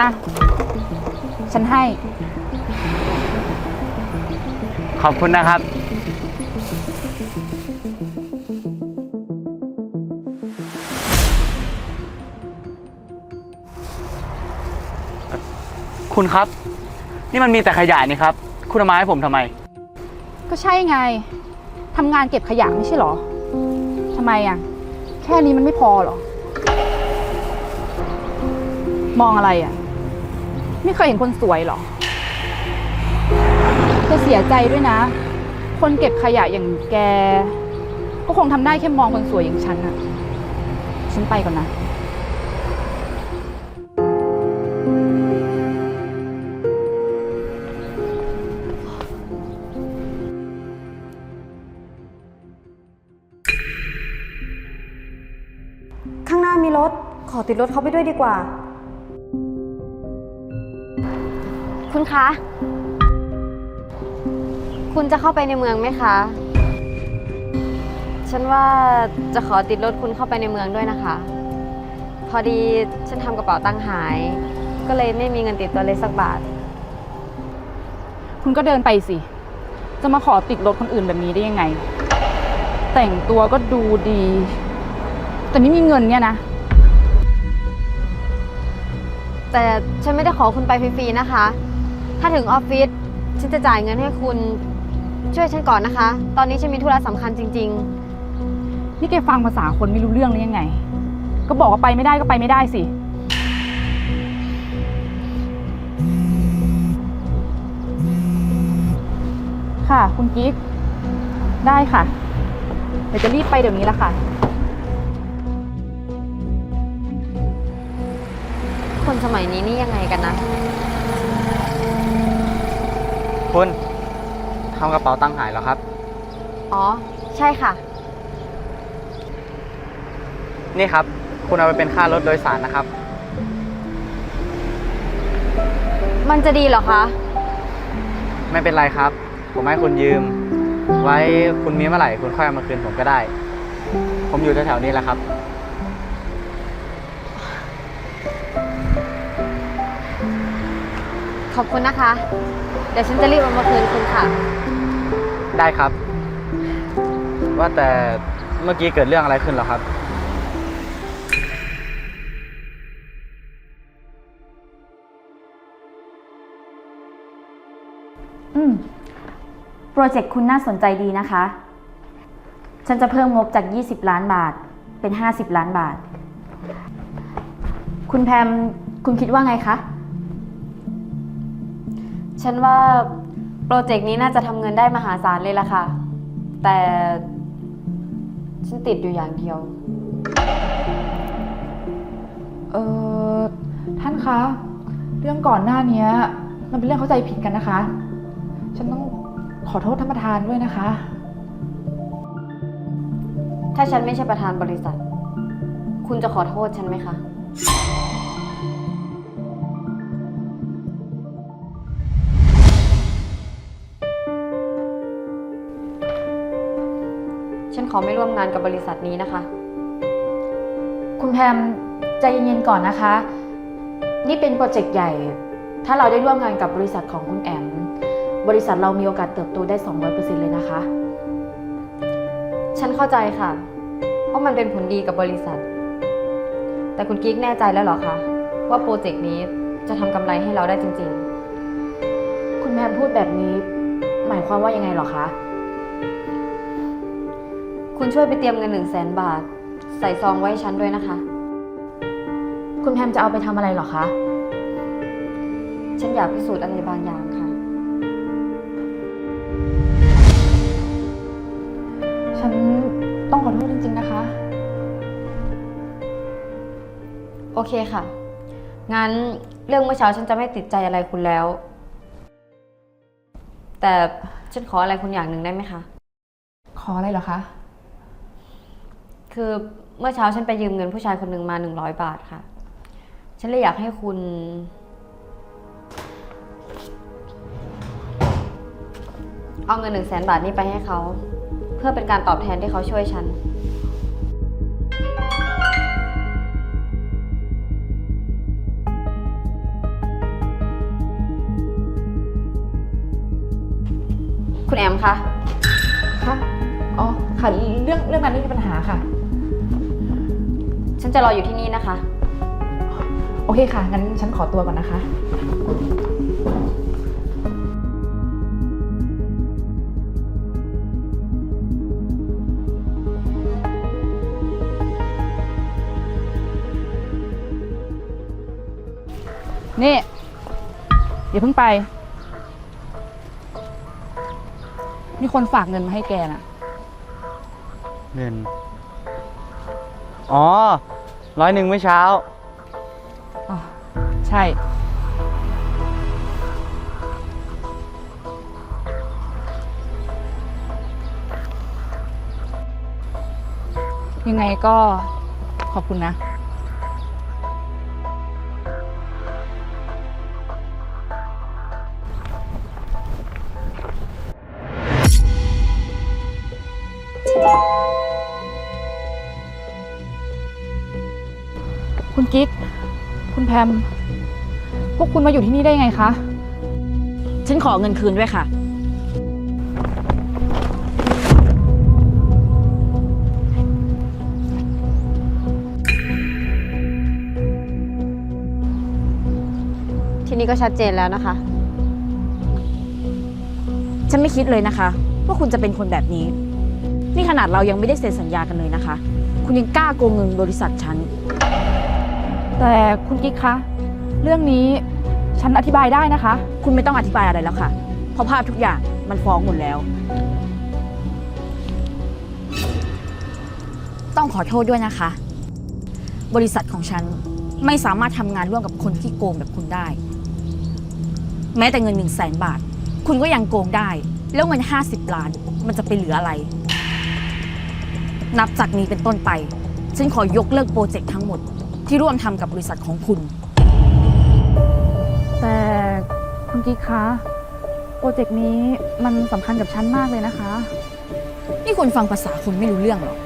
อะ ฉันให้ ขอบคุณนะครับ คุณครับ นี่มันมีแต่ขยะนี่ครับ คุณเอามาให้ผมทำไม ก็ใช่ไง ทำงานเก็บขยะไม่ใช่เหรอ ทำไมอะ แค่นี้มันไม่พอเหรอ มองอะไรอะ ไม่เคยเห็นคนสวยหรอเธอเสียใจด้วยนะ คนเก็บขยะอย่างแก ก็คงทำได้แค่มองคนสวยอย่างฉันอะฉันไปก่อนนะข้างหน้ามีรถ ขอติดรถเขาไปด้วยดีกว่า คุณคะ คุณจะเข้าไปในเมืองไหมคะ ฉันว่าจะขอติดรถคุณเข้าไปในเมืองด้วยนะคะ พอดีฉันทำกระเป๋าตังค์หาย ก็เลยไม่มีเงินติดตัวเลยสักบาท คุณก็เดินไปสิ จะมาขอติดรถคนอื่นแบบนี้ได้ยังไง แต่งตัวก็ดูดี แต่ไม่มีเงินเนี่ยนะ แต่ฉันไม่ได้ขอคุณไปฟรีๆนะคะ ถ้าถึงออฟฟิศฉันจะจ่ายเงินให้คุณ ช่วยฉันก่อนนะคะ ตอนนี้ฉันมีธุระสำคัญจริงๆนี่แกฟังภาษาคนไม่รู้เรื่องหรือยังไง ก็บอกว่าไปไม่ได้ก็ไปไม่ได้สิ ค่ะ คุณกิ๊ก ได้ค่ะ เดี๋ยวจะรีบไปเดี๋ยวนี้ละค่ะคนสมัยนี้นี่ยังไงกันนะ คุณทำกระเป๋าตังค์หายแล้วครับ อ๋อ ใช่ค่ะ นี่ครับ คุณเอาไปเป็นค่ารถโดยสารนะครับ มันจะดีเหรอคะ ไม่เป็นไรครับ ผมให้คุณยืม ไว้คุณมีเมื่อไหร่คุณค่อยเอามาคืนผมก็ได้ ผมอยู่แถวๆนี้แหละครับ ขอบคุณนะคะ เดี๋ยวฉันจะรีบเอามาคืนคุณค่ะ ได้ครับ ว่าแต่เมื่อกี้เกิดเรื่องอะไรขึ้นเหรอครับ อืม โปรเจกต์คุณน่าสนใจดีนะคะ ฉันจะเพิ่มงบจาก 20 ล้านบาทเป็น 50 ล้านบาท คุณแพมคุณคิดว่าไงคะ ฉันว่าโปรเจกต์นี้น่าจะทำเงินได้มหาศาลเลยล่ะค่ะ แต่ฉันติดอยู่อย่างเดียว เออท่านคะ เรื่องก่อนหน้านี้มันเป็นเรื่องเข้าใจผิดกันนะคะ ฉันต้องขอโทษท่านประธานด้วยนะคะ ถ้าฉันไม่ใช่ประธานบริษัท คุณจะขอโทษฉันไหมคะ อไม่ร่วมงานกับบริษัทนี้นะคะ คุณแพมใจเย็นๆก่อนนะคะ นี่เป็นโปรเจกต์ใหญ่ ถ้าเราได้ร่วมงานกับบริษัทของคุณแอม บริษัทเรามีโอกาสเติบโตได้ 200%เลยนะคะ ฉันเข้าใจค่ะว่ามันเป็นผลดีกับบริษัท แต่คุณกิ๊กแน่ใจแล้วเหรอคะว่าโปรเจกต์นี้จะทำกำไรให้เราได้จริงๆ คุณแพมพูดแบบนี้ หมายความว่ายังไงเหรอคะ คุณช่วยไปเตรียมเงินหนึ่งแสนบาท ใส่ซองไว้ให้ฉันด้วยนะคะ คุณแพมจะเอาไปทำอะไรเหรอคะ ฉันอยากพิสูจน์อะไรบางอย่างค่ะ ฉันต้องขอโทษจริง ๆ นะคะ โอเคค่ะ งั้นเรื่องเมื่อเช้าฉันจะไม่ติดใจอะไรคุณแล้ว แต่ฉันขออะไรคุณอย่างหนึ่งได้ไหมคะ ขออะไรเหรอคะ คือเมื่อเช้าฉันไปยืมเงินผู้ชายคนหนึ่งมาหนึ่งร้อยบาทค่ะ ฉันเลยอยากให้คุณ เอาเงินหนึ่งแสนบาทนี้ไปให้เขา เพื่อเป็นการตอบแทนที่เขาช่วยฉัน คุณแอมคะ คะ อ๋อ ค่ะ เรื่องเรื่องนั้นไม่มีปัญหาค่ะ ฉันจะรออยู่ที่นี่นะคะ โอเคค่ะ งั้นฉันขอตัวก่อนนะคะ นี่อย่าเพิ่งไป มีคนฝากเงินมาให้แกน่ะ เงิน อ๋อร้อยหนึ่งเมื่อเช้า อ๋อใช่ ยังไงก็ขอบคุณนะ กิ๊ก คุณแพม พวกคุณมาอยู่ที่นี่ได้ไงคะ ฉันขอเงินคืนด้วยค่ะ ทีนี้ก็ชัดเจนแล้วนะคะ ฉันไม่คิดเลยนะคะว่าคุณจะเป็นคนแบบนี้ นี่ขนาดเรายังไม่ได้เซ็นสัญญากันเลยนะคะ คุณยังกล้าโกงเงินบริษัทฉัน แต่คุณกิ๊กคะ เรื่องนี้ฉันอธิบายได้นะคะ คุณไม่ต้องอธิบายอะไรแล้วค่ะ เพราะภาพทุกอย่างมันฟ้องหมดแล้ว ต้องขอโทษด้วยนะคะ บริษัทของฉันไม่สามารถทำงานร่วมกับคนที่โกงแบบคุณได้ แม้แต่เงินหนึ่งแสนบาท คุณก็ยังโกงได้ แล้วเงิน 50 ล้านมันจะไปเหลืออะไร นับจากนี้เป็นต้นไป ฉันขอยกเลิกโปรเจกต์ทั้งหมด ที่ร่วมทำกับบริษัทของคุณ แต่คุณกิ๊กคะ โปรเจกต์นี้มันสำคัญกับฉันมากเลยนะคะ นี่คุณฟังภาษาคุณไม่รู้เรื่องหรอก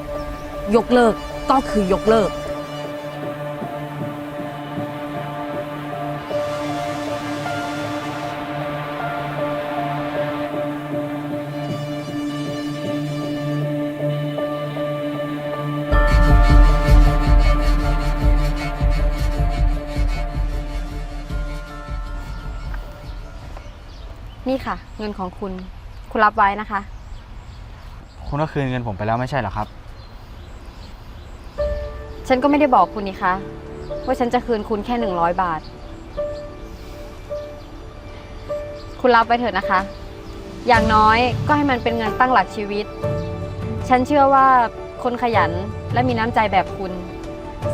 ยกเลิกก็คือยกเลิก นี่ค่ะ เงินของคุณ คุณรับไว้นะคะ คุณก็คืนเงินผมไปแล้วไม่ใช่เหรอครับ ฉันก็ไม่ได้บอกคุณนี่คะว่าฉันจะคืนคุณแค่100บาท คุณรับไปเถอะนะคะ อย่างน้อยก็ให้มันเป็นเงินตั้งหลักชีวิต ฉันเชื่อว่าคนขยันและมีน้ำใจแบบคุณ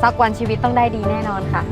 สักวันชีวิตต้องได้ดีแน่นอนค่ะ